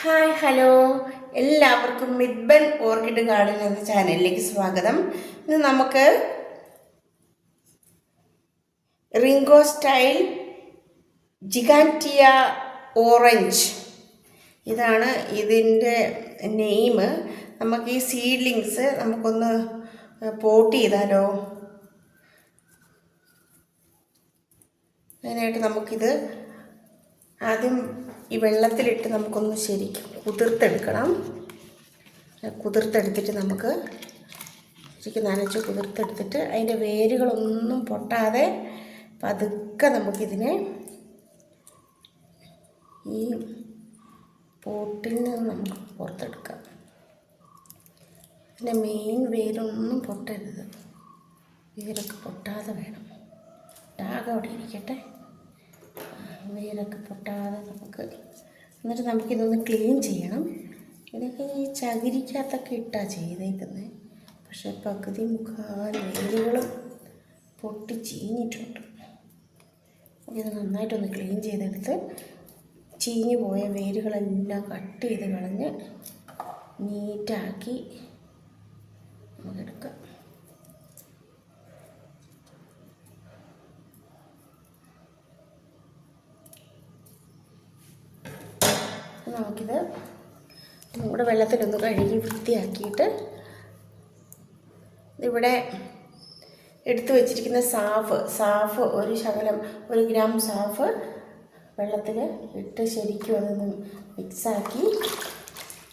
Hi hello എല്ലാവർക്കും മിഡ്ബൻ orchid garden എന്ന ചാനലിലേക്ക് സ്വാഗതം. ഇന്ന് നമുക്ക് റിംഗോ സ്റ്റൈൽ ജിഗാന്റിയ ഓറഞ്ച് ഇതാണ് ഇതിന്റെ നെയിം നമുക്ക് ഈ സീഡ്ലിങ്സ് നമുക്കൊന്ന് പോട്ട് ചെയ്താലോ? അതിനായിട്ട് നമുക്കിത് ആദ്യം ഈ വെള്ളത്തിലിട്ട് നമുക്കൊന്ന് ശരിക്കും കുതിർത്തെടുക്കണം. കുതിർത്തെടുത്തിട്ട് നമുക്ക് ശരിക്കും നനച്ച് കുതിർത്തെടുത്തിട്ട് അതിന്റെ വേരുകളൊന്നും പൊട്ടാതെ പതുക്കെ നമുക്കിതിനെ ഈ പോട്ടിൽ നിന്ന് നമുക്ക് പുറത്തെടുക്കാം. പിന്നെ മെയിൻ വേരൊന്നും പൊട്ടരുത്. വേരൊക്കെ പൊട്ടാതെ വേണം. ടാഗ് അവിടെ ഇരിക്കട്ടെ. വേരൊക്കെ പൊട്ടാതെ നമുക്ക് എന്നിട്ട് നമുക്കിതൊന്ന് ക്ലീൻ ചെയ്യണം. ഇതൊക്കെ ഈ ചകിരിക്കകത്തൊക്കെ ഇട്ടാ ചെയ്തേക്കുന്നത് പക്ഷേ പകുതി മുഖാ വേരുകളും പൊട്ടി ചീഞ്ഞിട്ടുണ്ട്. ഇത് നന്നായിട്ടൊന്ന് ക്ലീൻ ചെയ്തെടുത്ത് ചീഞ്ഞു പോയ വേരുകളെല്ലാം കട്ട് ചെയ്ത് കളഞ്ഞ് നീറ്റാക്കി നമുക്കെടുക്കാം. നമുക്കിത് നമ്മുടെ വെള്ളത്തിലൊന്ന് കഴുകി വൃത്തിയാക്കിയിട്ട് ഇവിടെ എടുത്തു വച്ചിരിക്കുന്ന സാഫ് സാഫ് ഒരു ശകലം ഒരു ഗ്രാം സാഫ് വെള്ളത്തിൽ ഇട്ട് ശരിക്കും അതൊന്ന് മിക്സാക്കി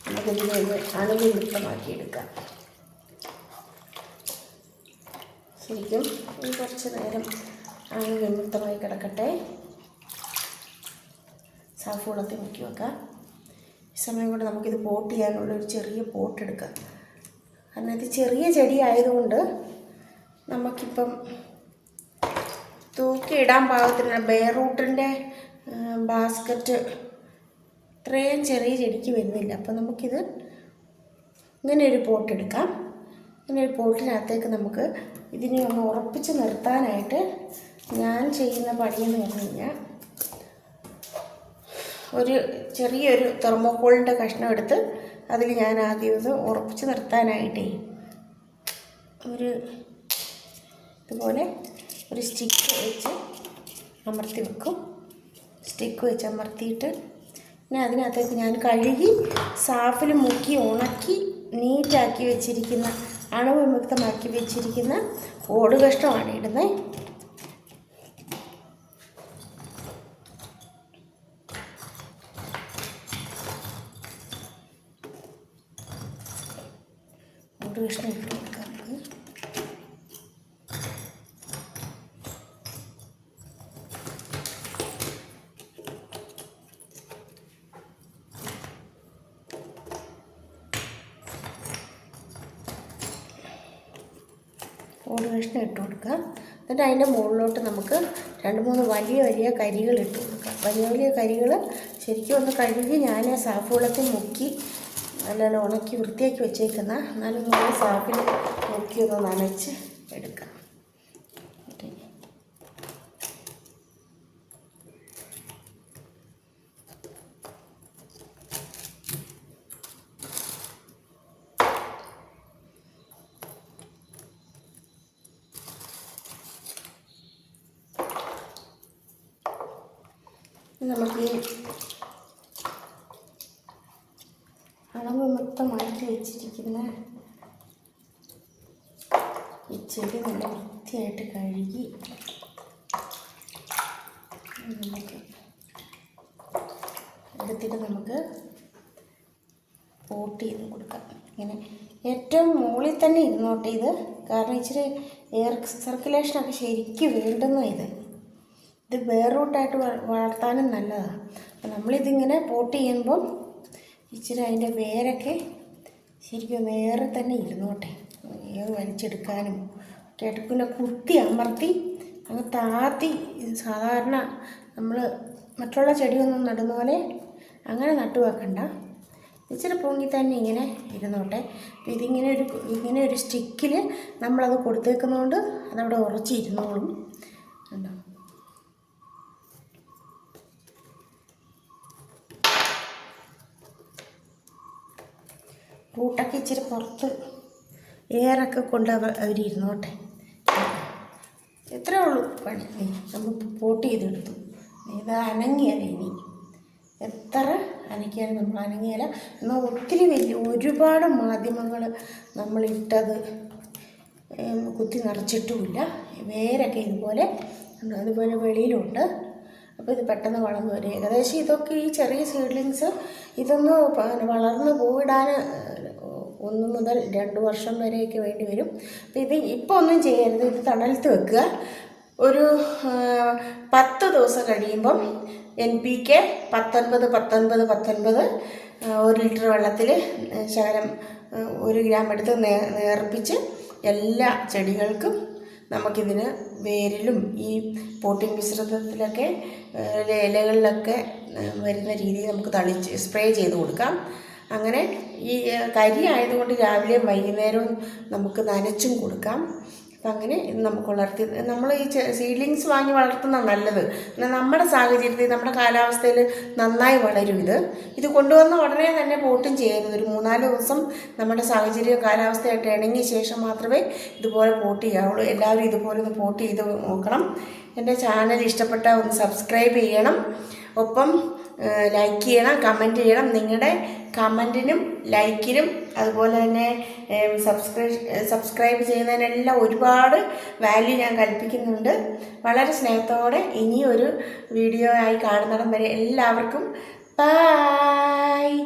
നമുക്കിതിനെ ഒന്ന് അണുവിമുക്തമാക്കി എടുക്കാം ശരിക്കും കുറച്ച് നേരം അണുവിമുക്തമായി കിടക്കട്ടെ. സാഫ് വെള്ളത്തിൽ മുക്കി വെക്കാം. ഈ സമയം കൊണ്ട് നമുക്കിത് പോട്ട് ചെയ്യാനുള്ള ഒരു ചെറിയ പോട്ട് എടുക്കാം. കാരണം ഇത് ചെറിയ ചെടി ആയതുകൊണ്ട് നമുക്കിപ്പം തൂക്കിയിടാൻ പാകത്തിന് ബെയറൂട്ടിന്റെ ബാസ്ക്കറ്റ് ഇത്രയും ചെറിയ ചെടിക്ക് വരുന്നില്ല. അപ്പം നമുക്കിത് ഇങ്ങനെ ഒരു പോട്ട് എടുക്കാം. ഇങ്ങനെ ഒരു പോട്ടിനകത്തേക്ക് നമുക്ക് ഇതിനെ ഒന്ന് ഉറപ്പിച്ച് നിർത്താനായിട്ട് ഞാൻ ചെയ്യുന്ന പണിയെന്ന് പറഞ്ഞു കഴിഞ്ഞാൽ ഒരു ചെറിയൊരു തെർമോക്കോളിന്റെ കഷ്ണം എടുത്ത് അതിൽ ഞാൻ ആദ്യം ഇത് ഉറപ്പിച്ച് നിർത്താനായിട്ടേ. ഒരു ഇതുപോലെ ഒരു സ്റ്റിക്ക് വെച്ച് അമർത്തി വെക്കും. സ്റ്റിക്ക് വെച്ച് അമർത്തിയിട്ട് പിന്നെ അതിനകത്തേക്ക് ഞാൻ കഴുകി സാഫിൽ മുക്കി ഉണക്കി നീറ്റാക്കി വെച്ചിരിക്കുന്ന അണുവിമുക്തമാക്കി വെച്ചിരിക്കുന്ന ഓട് കഷ്ണമാണ് ഇടുന്നത് ഇട്ട് കൊടുക്കാം നമുക്ക് കഷ്ണം ഇട്ട് കൊടുക്കാം. എന്നിട്ട് അതിന്റെ മുകളിലോട്ട് നമുക്ക് രണ്ട് മൂന്ന് വലിയ വലിയ കരികൾ ഇട്ട് കൊടുക്കാം. വലിയ വലിയ കരികൾ ശരിക്കും ഒന്ന് കഴുകി ഞാൻ സാഫ് വെള്ളത്തിൽ മുക്കി നല്ല ഉണക്കി വൃത്തിയാക്കി വെച്ചേക്കുന്ന എന്നാലും നമ്മൾ സാപ്പിൽ ഒന്ന് നനച്ച് എടുക്കാം. നമുക്ക് ഈ മാറ്റി വെച്ചിരിക്കുന്ന ഈ ചെടി നല്ല വൃത്തിയായിട്ട് കഴുകി എടുത്തിട്ട് നമുക്ക് പോട്ട് ചെയ്ത് കൊടുക്കാം. ഇങ്ങനെ ഏറ്റവും മുകളിൽ തന്നെ ഇരുന്നോട്ടെ ഇത്. കാരണം ഇച്ചിരി എയർ സർക്കുലേഷനൊക്കെ ശരിക്കും വേണ്ടുന്ന ഇത്. ഇത് വേറൂട്ടായിട്ട് വളർത്താനും നല്ലതാണ് നമ്മളിതിങ്ങനെ പോട്ട് ചെയ്യുമ്പം ഇച്ചിരി അതിന്റെ വേരൊക്കെ ശരിക്കും വേറെ തന്നെ ഇരുന്നോട്ടെ. വലിച്ചെടുക്കാനും കേട്ട് പിന്നെ കുത്തി അമർത്തി അങ്ങ് താത്തി. സാധാരണ നമ്മൾ മറ്റുള്ള ചെടിയൊന്നും നടുന്ന പോലെ അങ്ങനെ നട്ടു വെക്കണ്ട. ഇച്ചിരി പൊങ്ങി തന്നെ ഇങ്ങനെ ഇരുന്നോട്ടെ. അപ്പം ഇതിങ്ങനെ ഒരു ഇങ്ങനെ ഒരു സ്റ്റിക്കിൽ നമ്മളത് കൊടുത്തേക്കുന്നതുകൊണ്ട് അതവിടെ ഉറച്ചിരുന്നോളും. കണ്ടോ? റൂട്ടൊക്കെ ഇച്ചിരി പുറത്ത് ഏറൊക്കെ കൊണ്ട് അവ അവരിരുന്നോട്ടെ. എത്രേ ഉള്ളൂ പണി. നമ്മൾ പോട്ട് ചെയ്തെടുത്തു. ഇത് അനങ്ങിയല്ല ഇനി. എത്ര അനക്കിയാലും നമ്മൾ അനങ്ങിയല്ല. എന്നാൽ ഒത്തിരി വലിയ ഒരുപാട് മാധ്യമങ്ങൾ നമ്മളിട്ടത് കുത്തി നിറച്ചിട്ടുമില്ല. വേരൊക്കെ ഇതുപോലെ. അതുപോലെ വെളിയിലുണ്ട്. അപ്പോൾ ഇത് പെട്ടെന്ന് വളർന്നു വരും. ഏകദേശം ഇതൊക്കെ ഈ ചെറിയ സീഡ്ലിങ്സ് ഇതൊന്ന് വളർന്ന് പൂവിടാൻ ഒന്ന് മുതൽ രണ്ട് വർഷം വരെയൊക്കെ വേണ്ടി വരും. അപ്പോൾ ഇത് ഇപ്പോൾ ഒന്നും ചെയ്യരുത്. ഇത് തണലത്ത് വെക്കുക. ഒരു പത്ത് ദിവസം കഴിയുമ്പം എൻ പി കെ പത്തൊൻപത് പത്തൊൻപത് പത്തൊൻപത് ഒരു ലിറ്റർ വെള്ളത്തിൽ ശകലം ഒരു ഗ്രാം എടുത്ത് നേർപ്പിച്ച് എല്ലാ ചെടികൾക്കും നമുക്കിതിന് വേരിലും ഈ പോട്ടിംഗ് മിശ്രിതത്തിലൊക്കെ ഇലകളിലൊക്കെ വരുന്ന രീതിയിൽ നമുക്ക് തളിച്ച് സ്പ്രേ ചെയ്ത് കൊടുക്കാം. അങ്ങനെ ഈ കരി ആയതുകൊണ്ട് രാവിലെയും വൈകുന്നേരവും നമുക്ക് നനച്ചും കൊടുക്കാം. അങ്ങനെ നമുക്ക് വളർത്തി നമ്മൾ ഈ സീഡ്ലിങ്സ് വാങ്ങി വളർത്തുന്ന നല്ലത്. എന്നാൽ നമ്മുടെ സാഹചര്യത്തിൽ നമ്മുടെ കാലാവസ്ഥയിൽ നന്നായി വളരും ഇത്. ഇത് കൊണ്ടുവന്ന ഉടനെ തന്നെ പോട്ടും ചെയ്യരുത് ഒരു മൂന്നാൽ ദിവസം നമ്മുടെ സാഹചര്യം കാലാവസ്ഥയായിട്ട് ഇണങ്ങിയ ശേഷം മാത്രമേ ഇതുപോലെ പോട്ട് ചെയ്യാവുള്ളൂ. എല്ലാവരും ഇതുപോലെ ഒന്ന് പോട്ട് ചെയ്ത് നോക്കണം. എന്റെ ചാനൽ ഇഷ്ടപ്പെട്ട ഒന്ന് സബ്സ്ക്രൈബ് ചെയ്യണം. ഒപ്പം ലൈക്ക് ചെയ്യണം കമന്റ് ചെയ്യണം. നിങ്ങളുടെ കമന്റിനും ലൈക്കിനും അതുപോലെ തന്നെ സബ്സ്ക്രൈബ് സബ്സ്ക്രൈബ് ചെയ്യുന്നതിനെല്ലാം ഒരുപാട് വാല്യൂ ഞാൻ കൽപ്പിക്കുന്നുണ്ട്. വളരെ സ്നേഹത്തോടെ ഇനിയൊരു വീഡിയോ ആയി കാണുന്നിടം വരെ എല്ലാവർക്കും ബായ്